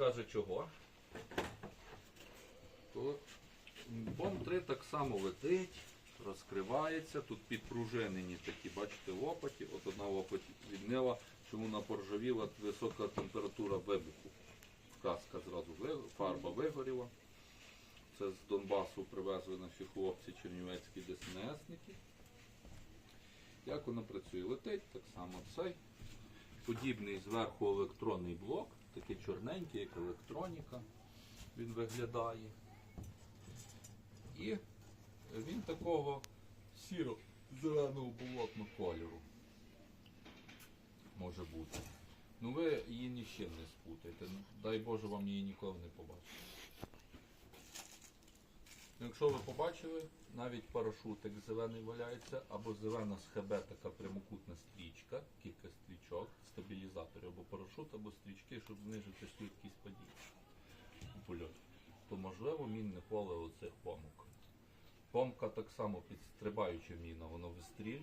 скаже чого. То бом 3 так само летить, розкривається. Тут підпружинені такі, бачите, лопаті. От одна лопать віднила, чому вона поржавіла висока температура вибуху. Каска зразу фарба вигоріла. Це з Донбасу привезли наші хлопці чернівецькі ДСНСники. Як воно працює? Летить так само цей. Подібний зверху електронний блок, такий чорненький, як електроніка. Він виглядає. І він такого сіро-зеленого болотного кольору може бути. Ну ви її ні з чим не спутаєте. Дай Боже вам її ніколи не побачити. Ну, Якщо ви побачили, навіть парашутик зелений валяється, або зелена ХБ така прямокутна стрічка, парашут, або стрічки, щоб знижити швидкість падіння то можливо мінне поле оцих помок. Помка так само підстрибаюча міна, воно вистрілює.